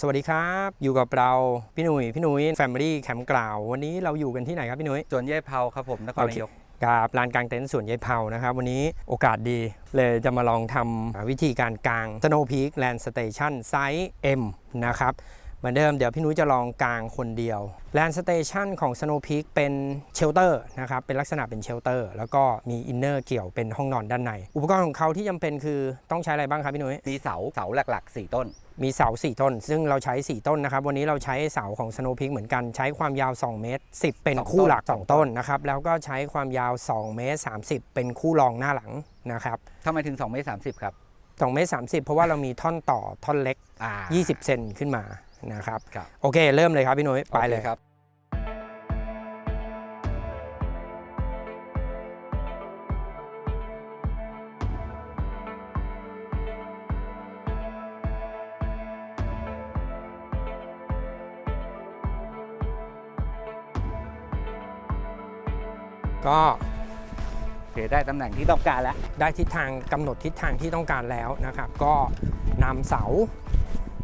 สวัสดีครับ อยู่กับเราพี่หนุ่ยพี่หนุ่ยแฟมิลี่แคมป์กล่าว วันนี้เราอยู่กันที่ไหนครับพี่หนุ่ยสวนเย่เผาครับผมนครนายกกับลานกลางเต็นท์สวนยายเผานะครับ วันนี้โอกาสดีเลยจะมาลองทำวิธีการกาง Snow Peak Land Station ไซส์ M นะครับ เหมือนเดิมเดี๋ยวพี่นุ้ยจะลองกางคนเดียว Land Station ของ Snow Peak เป็นเชลเตอร์นะครับ เป็นลักษณะเป็นเชลเตอร์แล้วก็มีอินเนอร์เกี่ยวเป็นห้องนอนด้านใน อุปกรณ์ของเขาที่จำเป็นคือต้องใช้อะไรบ้างครับพี่นุ้ยมีเสาเสาหลักๆ 4 ต้น มีเสา 4 ต้น ซึ่งเราใช้ 4 ต้นนะครับ วันนี้เราใช้เสาของ Snow Peak เหมือนกันใช้ความยาว 2 เมตร 10 เป็นสองคู่หลักต้น2ต้นนะครับแล้วก็ใช้ความยาว 2 เมตร 30 เป็นคู่รองหน้าหลังนะครับทำไมถึง2เมตร30ครับ2เมตร30 เพราะว่าเรามีท่อนต่อท่อนเล็กอ่า20 เซนขึ้นมา นะครับ ครับ โอเค เริ่มเลยครับพี่นุ้ยไปเลย โอคครับ ก็โอเคได้ตำแหน่งที่ต้องการแล้ว ได้ทิศทางกำหนดทิศทางที่ต้องการแล้วนะครับ ก็นำเสา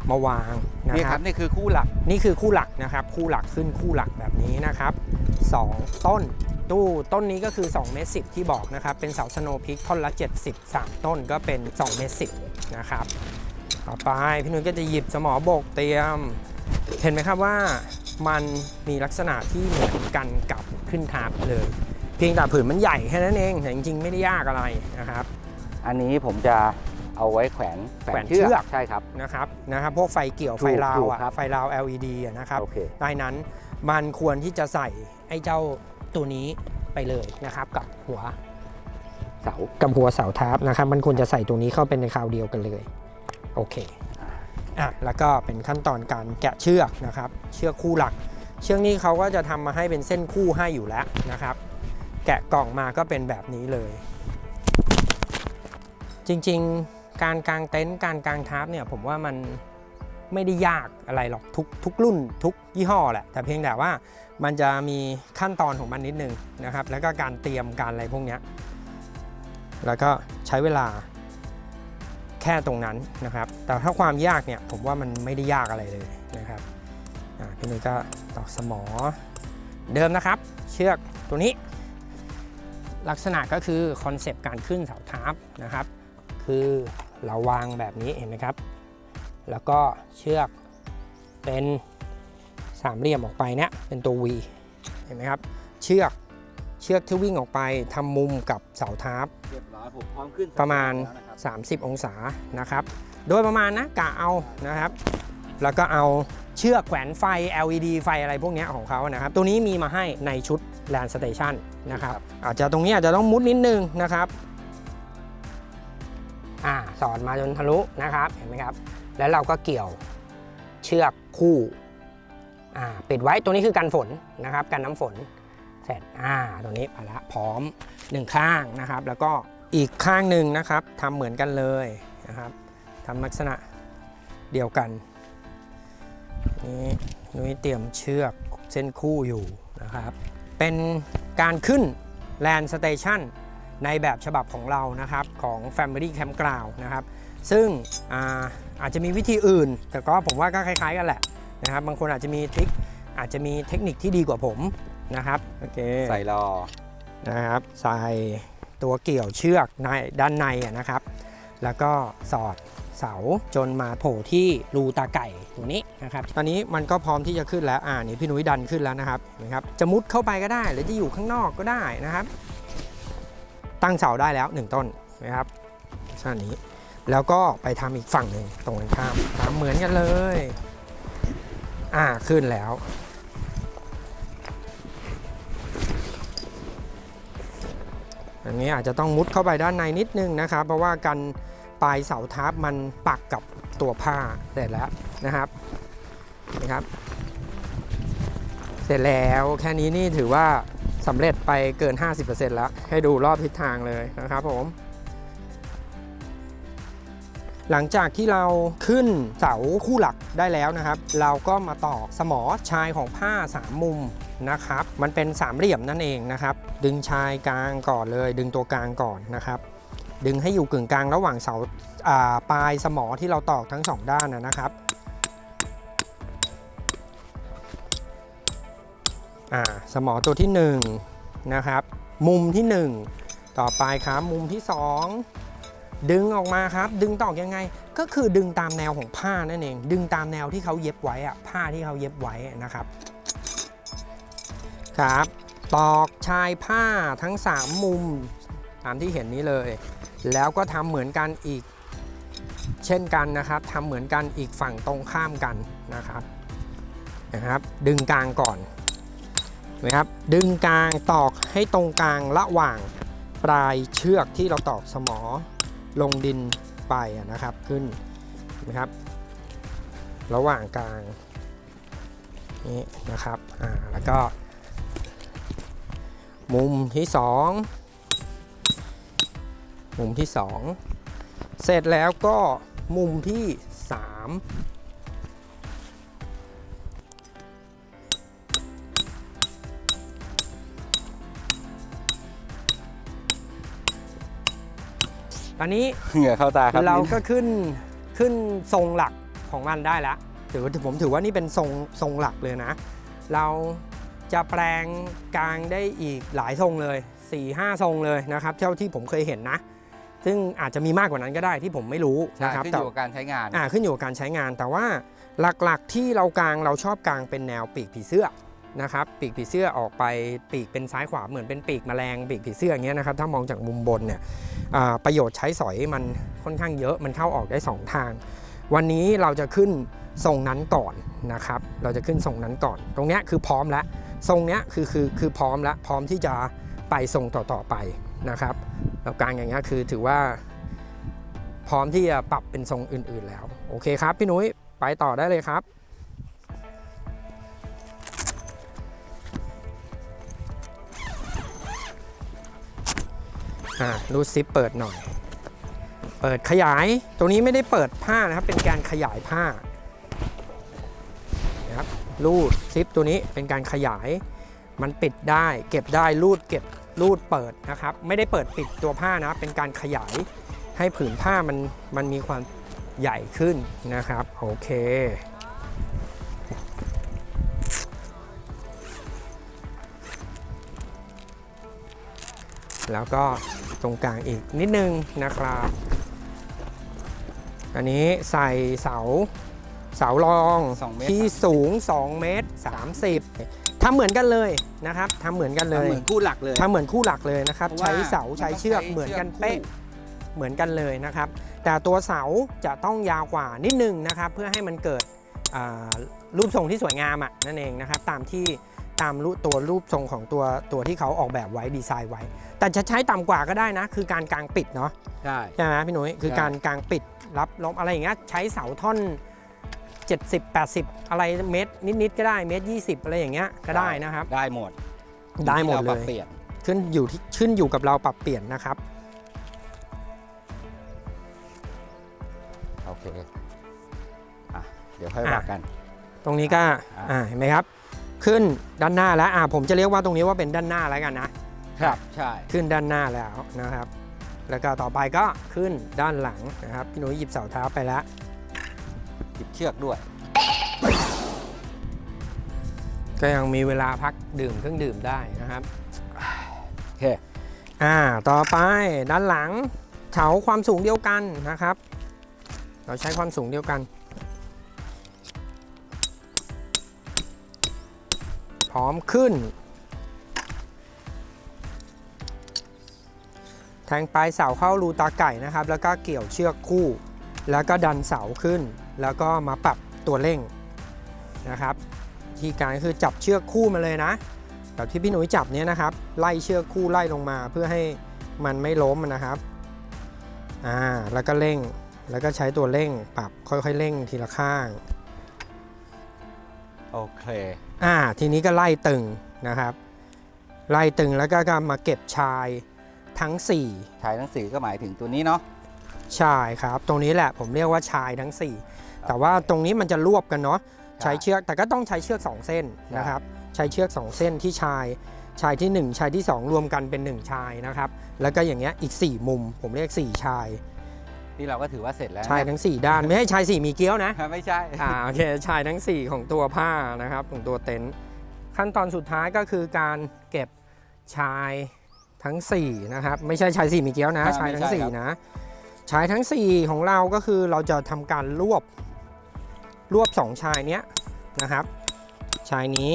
มาวางนะนี่คครัรับบนี่คือคู่หลัก นี่คือคู่หลักนะครับ คู่หลักขึ้นคู่หลักแบบนี้นะครับ 2 ต้นตู้ต้นนี้ก็คือ2เมตร10ที่บอกนะครับ เป็นเสาสโนว์พิกท่อนละ 70 3 ต้นก็เป็น2เมตร10นะครับต่อไปพี่นุ้ยก็จะหยิบสมอบกเตรียม เห็นไหมครับว่ามันมีลักษณะที่เหมือนกันกับขึ้นทาบเลย เพียงแต่ผืนมันใหญ่แค่นั้นเองแต่จริงๆไม่ได้ยากอะไรนะครับ อันนี้ผมจะ เอาไว้แขวนแขวนเชือกใช่ครับนะครับนะครับพวกไฟเกี่ยวถูไฟกราวถูกอะครับไฟราว LED อะนะครับโอเคใต้นั้นมันควรที่จะใส่ไอ้เจ้าตัวนี้ไปเลยนะครับ กับหัวเสากับหัวเสาทับนะครับ มันควรจะใส่ตัวนี้เข้าเป็นในคราวเดียวกันเลยโอเคอะแล้วก็เป็นขั้นตอนการแกะเชือกนะครับ เชือกคู่หลัก เชือกนี้เขาก็จะทำมาให้เป็นเส้นคู่ให้อยู่แล้วนะครับ แกะกล่องมาก็เป็นแบบนี้เลย จริงๆ การกางเต็นท์การกางทับเนี่ยผมว่ามันไม่ได้ยากอะไรหรอกทุกทุกรุ่นทุกยี่ห้อแหละ แต่เพียงแต่ว่ามันจะมีขั้นตอนของมันนิดนึงนะครับ แล้วก็การเตรียมการอะไรพวกนี้แล้วก็ใช้เวลาแค่ตรงนั้นนะครับ แต่ถ้าความยากเนี่ยผมว่ามันไม่ได้ยากอะไรเลยนะครับอ่าพี่นุ้ยก็ตอกสมอเดิมนะครับ เชือกตัวนี้ ลักษณะก็คือคอนเซปต์การขึ้นเสาทับนะครับ คือ เราวางแบบนี้เห็นไหมครับ แล้วก็เชือกเป็นสามเหลี่ยมออกไปเนี่ยเป็นตัว V เห็นไหมครับ เชือกเชือกที่วิ่งออกไปทำมุมกับเสาทับเรียบร้อยผมพร้อมขึ้นประมาณแล้วนะครับ30 องศานะครับ โดยประมาณนะกะเอานะครับ แล้วก็เอาเชือกแขวนไฟ LED ไฟอะไรพวกเนี้ยของเขานะครับ ตัวนี้มีมาให้ในชุด Land Station นะครับ อาจจะตรงนี้อาจจะต้องมุดนิดนึงนะครับ อ่าสอดมาจนทะลุนะครับเห็นไหมครับ แล้วเราก็เกี่ยวเชือกคู่อ่าปิดไว้ตัวนี้คือกันฝนนะครับกันน้ำฝนเสร็จอ่าตัวนี้ไปละพร้อมหนึ่งข้างนะครับ แล้วก็อีกข้างหนึ่งนะครับทำเหมือนกันเลยนะครับทำลักษณะเดียวกันนี่นุ้ยเตรียมเชือกเส้นคู่อยู่นะครับ เป็นการขึ้น Land Station ในแบบฉบับของเรานะครับของ Family Campground นะครับ ซึ่งอาอาจจะมีวิธีอื่น แต่ก็ผมว่าก็คล้าย ๆ กันแหละนะครับ บางคนอาจจะมีทริคอาจจะมีเทคนิคที่ดีกว่าผมนะครับโอเคใส่รอนะครับ ใส่ตัวเกี่ยวเชือกในด้านในอะนะครับ แล้วก็สอดเสาจนมาโผล่ที่รูตาไก่ตัวนี้นะครับ ตอนนี้มันก็พร้อมที่จะขึ้นแล้ว อ่านี่พี่นุ้ยดันขึ้นแล้วนะครับเห็นะครับ จะมุดเข้าไปก็ได้ หรือจะอยู่ข้างนอกก็ได้นะครับ ตั้งเสาได้แล้ว 1 ต้นนะครับท่านี้แล้วก็ไปทำอีกฝั่งหนึ่งตรงกันข้ามทำเหมือนกันเลย อ่าขึ้นแล้ว อันนี้อาจจะต้องมุดเข้าไปด้านในนิดนึงนะครับ เพราะว่ากันปลายเสาทับมันปักกับตัวผ้าเสร็จแล้วนะครับนะครับ เสร็จแล้วแค่นี้นี่ถือว่า สำเร็จไปเกิน 50%แล้ว ให้ดูรอบทิศทางเลยนะครับผม หลังจากที่เราขึ้นเสาคู่หลักได้แล้วนะครับ เราก็มาต่อสมอชายของผ้า 3 มุมนะครับ มันเป็นสามเหลี่ยมนั่นเองนะครับ ดึงชายกลางก่อนเลย ดึงตัวกลางก่อนนะครับ ดึงให้อยู่กึ่งกลางระหว่างเสาาปลายสมอที่เราตอกทั้งสองด้านนะครับ อ่าสมอตัวที่1นะครับ มุมที่ 1 ต่อไปครับมุมที่ 2 ดึงออกมาครับ ดึงตอกยังไง ก็คือดึงตามแนวของผ้านั่นเอง ดึงตามแนวที่เขาเย็บไว้อะผ้าที่เขาเย็บไว้นะครับครับตอกชายผ้าทั้ง 3 มุมตามที่เห็นนี้เลย แล้วก็ทำเหมือนกันอีก เช่นกันนะครับทำเหมือนกันอีกฝั่งตรงข้ามกันนะครับนะครับ ดึงกลางก่อน นะครับ ดึงกลางตอกให้ตรงกลางระหว่างปลายเชือกที่เราตอกสมอลงดินไปนะครับขึ้นนะครับ ระหว่างกลางนี่นะครับอ่าแล้วก็ มุมที่ 2 มุมที่ 2 เสร็จแล้วก็มุมที่ 3 อนนี้เหงื่อเข้าตาครับเรานี่ก็ขึ้นขึ้นทรงหลักของมันได้แล้วถือว่าผมถือว่านี่เป็นทรงทรงหลักเลยนะ เราจะแปลงกลางได้อีกหลายทรงเลย 4 5 ทรงเลยนะครับเท่าที่ผมเคยเห็นนะ ซึ่งอาจจะมีมากกว่านั้นก็ได้ที่ผมไม่รู้ใช่นะครับขึ้นอแต่ยู่กับการใช้งานอ่าขึ้นอยู่กับการใช้งานแต่ว่าหลักๆที่เรากลางเราชอบกลางเป็นแนวปีกผีเสื้อ นะครับปีกผีเสื้อออกไปปีกเป็นซ้ายขวาเหมือนเป็นปีกแมลงปีกผีเสื้ออย่างเงี้ยนะครับถ้ามองจากมุมบนเนี่ยประโยชน์ใช้สอยมันค่อนข้างเยอะมันเข้าออกได้สองทาง วันนี้เราจะขึ้นทรงนั้นก่อนนะครับ เราจะขึ้นทรงนั้นก่อน ตรงเนี้ยคือพร้อมแล้วทรงเนี้ยคือคือคือพร้อมแล้วพร้อมที่จะไปทรงต่อๆไปนะครับแล้วกลางอย่างเงี้ยคือถือว่า พร้อมที่จะปรับเป็นทรงอื่นๆแล้ว โอเคครับ พี่นุ้ยไปต่อได้เลยครับ อ่ารูดซิปเปิดหน่อย เปิดขยาย ตรงนี้ไม่ได้เปิดผ้านะครับ เป็นการขยายผ้านะครับรูดซิปตัวนี้เป็นการขยาย มันปิดได้ เก็บได้รูดเก็บรูดเปิดนะครับ ไม่ได้เปิดปิดตัวผ้านะเป็นการขยายให้ผืนผ้ามันมันมีความใหญ่ขึ้นนะครับโอเคแล้วก็ ตรงกลางอีกนิดนึงนะครับอันนี้ใส่เสาเสารองสองเมตร ที่สูง 2 เมตร 30ทำเหมือนกันเลยนะครับทำเหมือนกันเลยเหมือนคู่หลักเลย ทำเหมือนคู่หลักเลยนะครับ เพราะว่าใช้เสามันใช้ต้องเชือกใช้เหมือนกันเชือกคู่ เป๊ะเหมือนกันเลยนะครับ แต่ตัวเสาจะต้องยาวกว่านิดนึงนะครับ เพื่อให้มันเกิดอ่ารูปทรงที่สวยงามอะนั่นเองนะครับ ตามที่ ตามรูปตัวรูปทรงของตัวตัวที่เขาออกแบบไว้ดีไซน์ไว้ แต่จะใช้ต่ำกว่าก็ได้นะ คือการกางปิดเนาะใช่ ใช่ไหมพี่หนุ่ยคือใช่การกางปิดรับลมอะไรอย่างเงี้ยใช้เสาท่อน 70 80 อะไรเมตรนิดๆก็ได้เมตร20 อะไรอย่างเงี้ยก็ได้นะครับ ได้หมดได้หมดที่ราเลปรับย เปลี่ยนขึ้นอยู่ที่ขึ้นอยู่กับเราปรับเปลี่ยนนะครับ โอเคอะเดี๋ยวค่อยอะว่ากัน ตรงนี้ก็อ่า อ่าเห็นไหมครับ ขึ้นด้านหน้าแล้วอ่าผมจะเรียกว่าตรงนี้ว่าเป็นด้านหน้าแล้วกันนะครับใช่ขึ้นด้านหน้าแล้วนะครับ แล้วก็ต่อไปก็ขึ้นด้านหลังนะครับพี่หนุ่ยหยิบเสาเท้าไปแล้วจิบเชือกด้วย ก็ยังมีเวลาพักดื่มเครื่องดื่มได้นะครับโอเคอ่าต่อไปด้านหลังเถาความสูงเดียวกันนะครับ เราใช้ความสูงเดียวกัน พร้อมขึ้น แทงปลายเสาเข้ารูตาไก่นะครับ แล้วก็เกี่ยวเชือกคู่ แล้วก็ดันเสาขึ้น แล้วก็มาปรับตัวเร่งนะครับที่การคือจับเชือกคู่มาเลยนะแบบที่พี่หนุ่ยจับเนี้ยนะครับ ไล่เชือกคู่ไล่ลงมาเพื่อให้มันไม่ล้มนะครับอ่าแล้วก็เร่งแล้วก็ใช้ตัวเร่งปรับค่อยๆเร่งทีละข้าง โอเค อ่าทีนี้ก็ไล่ตึงนะครับ ไล่ตึงแล้วก็มาเก็บชายทั้ง 4 ชายทั้งสี่ก็หมายถึงตัวนี้เนาะชายครับ ตรงนี้แหละผมเรียกว่าชายทั้ง 4 แต่ว่าตรงนี้มันจะรวบกันเนาะใช้เชือกแต่ก็ต้องใช้เชือก 2 เส้นนะครับ ใช้เชือก 2 เส้นที่ชายชายที่ 1 ชายที่ 2 รวมกันเป็น 1 ชายนะครับ แล้วก็อย่างเงี้ยอีก 4 มุม ผมเรียก 4 ชาย นี่เราก็ถือว่าเสร็จแล้วชายทั้ง 4 ด้านไม่ให้ชาย 4 มีเกี้ยวนะ ไม่ใช่อ่าโอเคชายทั้ง 4 ของตัวผ้านะครับของตัวเต็นท์ขั้นตอนสุดท้ายก็คือการเก็บชายทั้ง 4 นะครับ ไม่ใช่ชาย 4 มีเกี้ยวนะอ่าชายทั้งไม่ใช่ครับ4นะชายทั้ง 4 ของเราก็คือเราจะทำการรวบรวบ 2 ชายเนี้ยนะครับ ชายนี้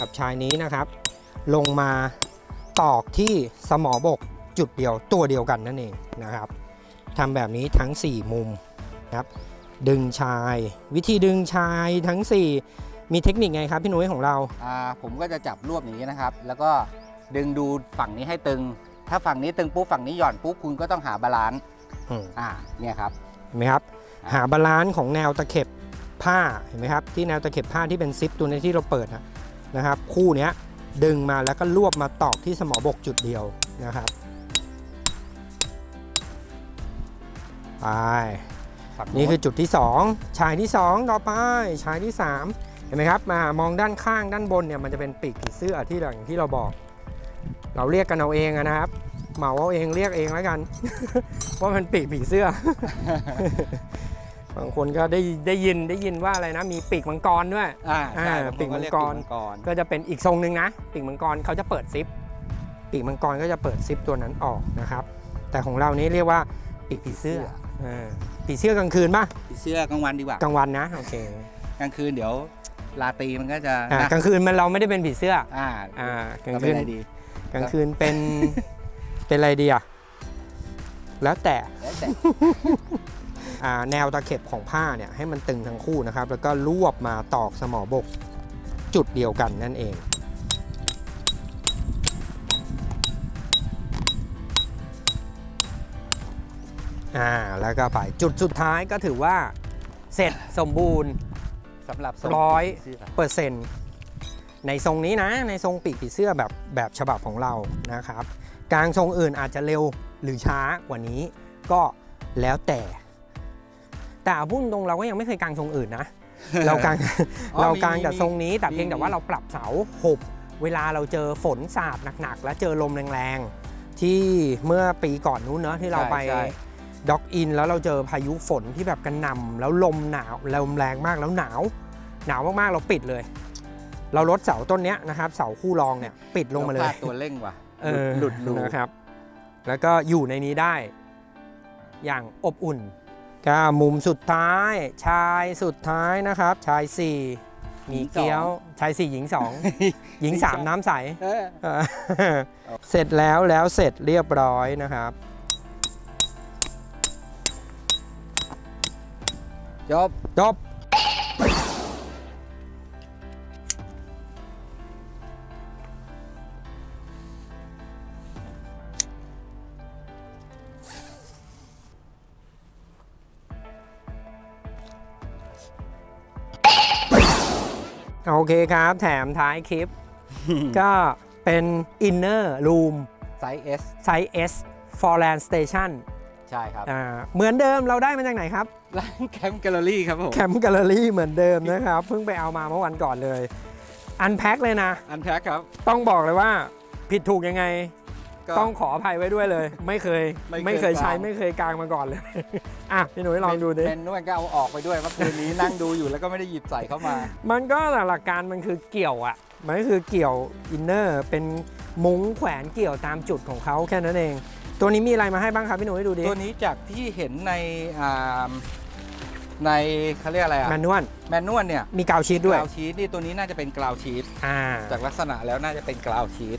กับชายนี้นะครับ ลงมาตอกที่สมอบกจุดเดียวตัวเดียวกันนั่นเองนะครับ ทำแบบนี้ทั้ง 4 มุมนะครับ ดึงชาย วิธีดึงชายทั้ง 4 มีเทคนิคไงครับพี่นุ้ยของเรา อ่าผมก็จะจับรวบอย่างนี้นะครับ แล้วก็ดึงดูฝั่งนี้ให้ตึง ถ้าฝั่งนี้ตึงปุ๊บฝั่งนี้หย่อนปุ๊บคุณก็ต้องหาบาลานซ์อืม อ่าเนี่ยครับ เห็นไหมครับครับหาบาลานซ์ของแนวตะเข็บผ้าเห็นไหมครับ ที่แนวตะเข็บผ้าที่เป็นซิปตัวนี้ที่เราเปิดนะนะครับ คู่เนี้ยดึงมาแล้วก็รวบมาตอกที่สมอบกจุดเดียวนะครับ ไป ฝั่งนี่คือจุดที่ 2 ชายที่ 2 ต่อไป ชายที่ 3 เห็นไหมครับ มามองด้านข้างด้านบนเนี่ยมันจะเป็นปีกผีเสื้อที่อย่างที่เราบอก เราเรียกกันเอาเองอะนะครับ เหมาเอาเองเรียกเองแล้วกัน ว่ามันปีกผีเสื้อ บางคนก็ได้ได้ยินได้ยินว่าอะไรนะ มีปีกมังกรด้วย อ่าใช่อ่าบางคนปีกมังกรเรียปีมังกร ก็จะเป็นอีกทรงหนึ่งนะปีกมังกรเขาจะเปิดซิปปีกมังกรก็จะเปิดซิปตัวนั้นออกนะครับ แต่ของเรานี้เรียกว่าปีกผีเสื้อ เออผีเสื้อกลางคืนป่ะผีเสื้อกลางวันดีกว่ากลางวันนะโอเคกลางคืนเดี๋ยวลาตรีมันก็จะอ่านะกลางคืนมันเราไม่ได้เป็นผีเสื้ออ่าอ่ากลางเราเป็คืนนอะไรดีกลางคืนเป็นเป็นอะไรดีอะแล้วแต่แล้วแต่อ่าแนวตะเข็บของผ้าเนี่ยให้มันตึงทั้งคู่นะครับ แล้วก็รวบมาตอกสมอบกจุดเดียวกันนั่นเอง อ่าแล้วก็ไปจุดสุดท้ายก็ถือว่าเสร็จสมบูรณ์สำหรับร้อยผีเสื้เปอร์เซ็นต์ในทรงนี้นะ ในทรงปีกผีเสื้อแบบแบบฉบับของเรานะครับกลางทรงอื่นอาจจะเร็วหรือช้ากว่านี้ ก็แล้วแต่ แต่เอาพุ่งตรงเราก็ยังไม่เคยกางทรงอื่นนะ เรากางอ๋อเรามีกางแต่มีทรงนี้แต่มีเพียงแต่ว่าเราปรับเสาหบเวลาเราเจอฝนสาดหนักๆ และเจอลมแรงๆ ที่เมื่อปีก่อนนู้นเนอะที่เราไปใช่ ด็อกอินแล้วเราเจอพายุฝนที่แบบกระหน่ำแล้วลมหนาวลมแรงมากแล้วหนาว หนาวมากๆเราปิดเลย เราลดเสาต้นเนี้ยนะครับเสาคู่รองเนี่ยปิดลงมาเลรยพดตัวเร่งว่ะเออหลุดรูนะครับ แล้วก็อยู่ในนี้ได้ อย่างอบอุ่นก็มุมสุดท้าย ชายสุดท้ายนะครับ ชาย4มีเกี้ยวชาย4หญิง2หญิง3น้ำใสเออเออเสร็จแล้วแล้วเสร็จเรียบร้อยนะครับ จบ จบ โอเคครับ แถมท้ายคลิป ก็เป็น Inner Room ไซส์ S ไซส์ S for Land Station ใช่ครับอ่าเหมือนเดิมเราได้มาจากไหนครับ ร้านแคมป์แกลเลอรี่ครับผมแคมป์แกลเลอรี่เหมือนเดิมนะครับ เพิ่งไปเอามาเมื่อวันก่อนเลย อันแพ็คเลยนะ อันแพ็คครับต้องบอกเลยว่าผิดถูกยังไง ก็ ต้องขออภัยไว้ด้วยเลย ไม่เคยไม่เคยไม่เคยใช้กาง ไม่เคยกางมาก่อนเลย อะพี่หนุ่ยลองดูดิ เป็นนวดก็เอาออกไปด้วยเมื่อคืนนี้นั่งดูอยู่แล้วก็ไม่ได้หยิบใส่เข้ามา มันก็หลักการมันคือเกี่ยวอะมันก็คือเกี่ยวอินเนอร์เป็นมุ้งแขวนเกี่ยวตามจุดของเขาแค่นั้นเอง ตัวนี้มีอะไรมาให้บ้างครับพี่หนุ่ยดูดิตัวนี้จากที่เห็นในอ่าในเขาเรียกอะไรอะแมนนวลแมนนวลเนี่ยมีกาวชีตด้วยกราวชีสนี่ตัวนี้น่าจะเป็นกราวชีสอ่าจากลักษณะแล้วน่าจะเป็นกราวชีส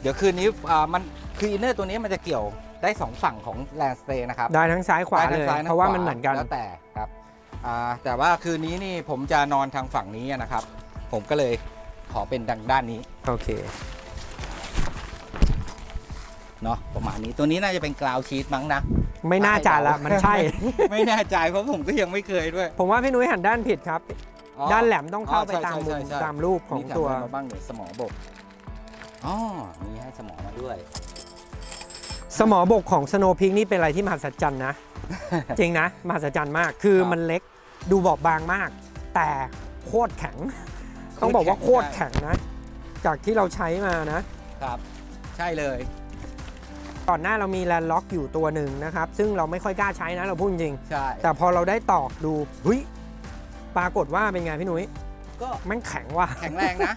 เดี๋ยวคืนนี้อ่ามันคืออินเนอร์ตัวนี้มันจะเกี่ยวได้สองฝั่งของแลนสเตย์นะครับได้ทั้งซ้ายขวาได้เลทั้งยซ้ายทั้งเพราะว่าขมันเหมือนกันแล้วแต่ครับอ่าแต่ว่าคืนนี้นี่ผมจะนอนทางฝั่งนี้นะครับ ผมก็เลยขอเป็นดังด้านนี้โอเค เนาะประมาณนี้ตัวนี้น่าจะเป็นกราวชีสมั้งนะ ไม่น่าจะละมันใช่ ไม่แน่ใจเพราะผมก็ยังไม่เคยด้วย ผมว่าพี่นุ้ยหันด้านผิดครับ อ๋อด้านแหลมต้องเข้าอ๋อไปใช่ตามมุมใช่ใช่ ตามรูปของนี่แถมตัวมาบ้างเนี่ยสมอบกอ๋อมีให้สมอมาด้วย สมอบกของสโนพิงนี่เป็นอะไรที่มหัศจรรย์นะ จริงนะมหัศจรรย์มากคือครับ มันเล็กดูบอบบางมาก แต่โคตรแข็ง ต้องบอกว่าโคตรแข็งนะ จากที่เราใช้มานะ ครับ ใช่เลย ก่อนหน้าเรามีแลนด์ล็อกอยู่ตัวหนึ่งนะครับ ซึ่งเราไม่ค่อยกล้าใช้นะเราพูดจริง ใช่ แต่พอเราได้ตอกดูเฮ้ยปรากฏว่าเป็นไงพี่นุ้ยก็มันแข็งว่ะแข็งแรงนะ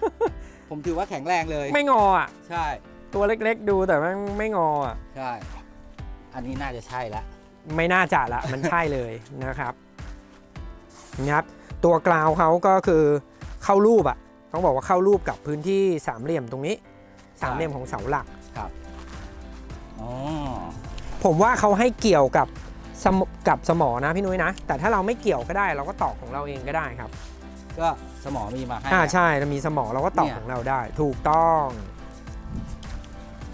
ผมถือว่าแข็งแรงเลย ไม่งออะ ใช่ ตัวเล็กๆดูแต่มันไม่งออะ ใช่ อันนี้น่าจะใช่ละ ไม่น่าจะละ มันใช่เลยนะครับนะครับตัวกราวเขาก็คือเข้ารูปอะต้องบอกว่าเข้ารูปกับพื้นที่สามเหลี่ยมตรงนี้ สามเหลี่ยมของเสาหลัก อ๋อผมว่าเขาให้เกี่ยวกับสมกับสมอนะพี่นุ้ยนะ แต่ถ้าเราไม่เกี่ยวก็ได้เราก็ตอกของเราเองก็ได้ครับก็สมอมีมาให้อ่านะใช่เรามีสมอเราก็ตอกเนี่ยของเราได้ ถูกต้อง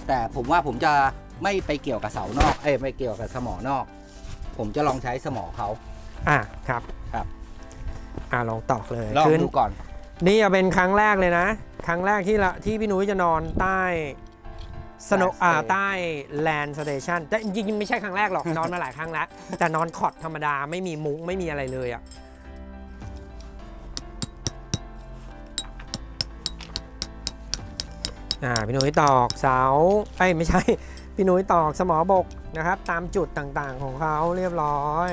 แต่ผมว่าผมจะไม่ไปเกี่ยวกับเสานอก เอ้ยไม่เกี่ยวกับสมอนอก ผมจะลองใช้สมอเขาอะครับครับ อ่าลองตอกเลยลองขึ้นดูก่อน นี่จะเป็นครั้งแรกเลยนะ ครั้งแรกที่ละที่พี่นุ้ยจะนอนใต้ สโน Land อ่า Stay ใต้แลนด์สเตชันแต่จริงๆ ไม่ใช่ครั้งแรกหรอก นอนมาหลายครั้งแล้ว แต่นอนคอร์ดธรรมดาไม่มีมุ้งไม่มีอะไรเลยอะอ่าพี่นุ้ยตอกเสาเอ้ยไม่ใช่ พี่นุ้ยตอกสมอบกนะครับ ตามจุดต่างๆของเขาเรียบร้อย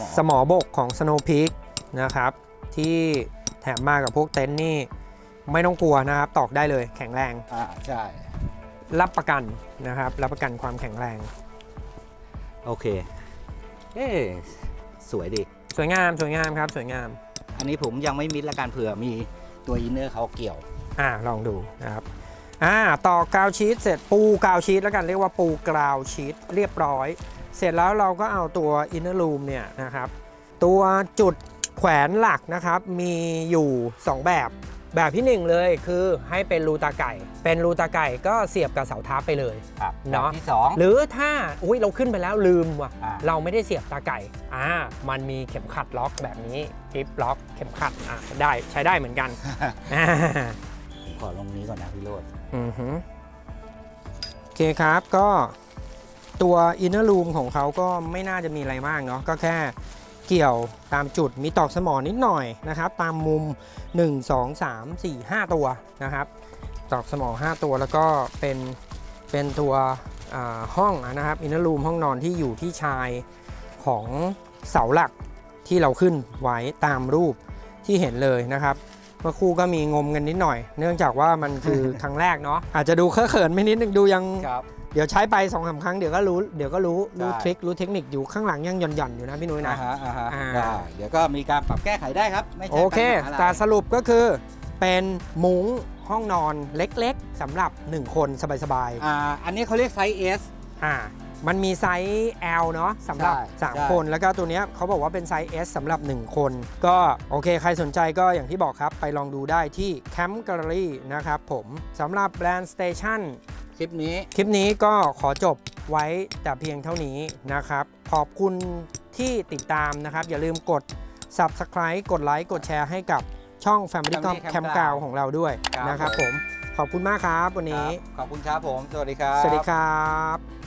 มอสมอบกของ Snow Peak นะครับ ที่แถมมากับพวกเต็นท์นี่ ไม่ต้องกลัวนะครับ ตอกได้เลยแข็งแรง อ่าใช่ รับประกันนะครับ รับประกันความแข็งแรง โอเค เอ๊ะสวยดี สวยงามสวยงามครับ สวยงาม อันนี้ผมยังไม่มิดละกันเผื่อมีตัวอินเนอร์เขาเกี่ยว อ่าลองดูนะครับอ่าต่อกาวชีตเสร็จปูกาวชีตแล้วกันเรียกว่าปูกราวชีตเรียบร้อย เสร็จแล้วเราก็เอาตัวอินเนอร์ลูมเนี่ยนะครับ ตัวจุดแขวนหลักนะครับมีอยู่ 2 แบบ แบบที่ 1 เลยคือให้เป็นรูตาไก่ เป็นรูตาไก่ก็เสียบกับเสาทับไปเลย ครับเนาะ แบบที่สอง หรือถ้าอุ้ยเราขึ้นไปแล้วลืมว่ะอ่า เราไม่ได้เสียบตาไก่อ่ามันมีเข็มขัดล็อกแบบนี้กริปล็อกเข็มขัดอ่าได้ใช้ได้เหมือนกันอ่าผมขอลงนี้ก่อนนะพี่โรด อือฮึโอเคครับก็ ตัวอินเนอร์ลูมของเขาก็ไม่น่าจะมีอะไรมากเนาะก็แค่เกี่ยวตามจุดมีตอกสมอนิดหน่อยนะครับ ตามมุม 1 2 3 4 5 ตัวนะครับ ตอกสมอ 5 ตัวแล้วก็เป็นเป็นตัวอ่าห้องนะครับอินเนอร์ลูมห้องนอนที่อยู่ที่ชายของเสาหลักที่เราขึ้นไว้ตามรูปที่เห็นเลยนะครับเมื่อครู่ก็มีงมกันนิดหน่อย เนื่องจากว่ามันคือครั้งแรกเนาะอาจจะดูเคอะเขินไม่นิดนึงดูยังครับ เดี๋ยวใช้ไปสองสามครั้งเดี๋ยวก็รู้เดี๋ยวก็รู้รู้ใช่ทริครู้เทคนิคอยู่ข้างหลังยังหย่อนหย่อนๆอยู่นะพี่นุ้ยอ่านะฮะอ่าฮะอ่าได้เดี๋ยวก็มีการปรับแก้ไขได้ครับไม่ใช่โอเค ปัญหาอะไรแต่สรุปก็คือเป็นมุ้งห้องนอนเล็กๆสำหรับ 1 คนสบายอ่าอันนี้เขาเรียกไซส์ S ๆอ่ามันมีไซส์ L เนาะสำหรับ ใช่ใช่ 3 คนแล้วก็ตัวเนี้ยเขาบอกว่าเป็นไซส์ S สำหรับ 1 คน ก็โอเคใครสนใจก็อย่างที่บอกครับ ไปลองดูได้ที่ Camp Gallery นะครับผมสำหรับแบรนด์ Station ค ลิปนี้ คลิปนี้ก็ขอจบไว้แต่เพียงเท่านี้นะครับ ขอบคุณที่ติดตามนะครับ อย่าลืมกด Subscribe กดไลค์กดแชร์ให้กับช่อง Family Family Camp Camp Ground ของเราด้วยครับ นะครับผมขอบคุณมากครับวันนี้ ครับขอบคุณครับผม สวัสดีครับ สวัสดีครับ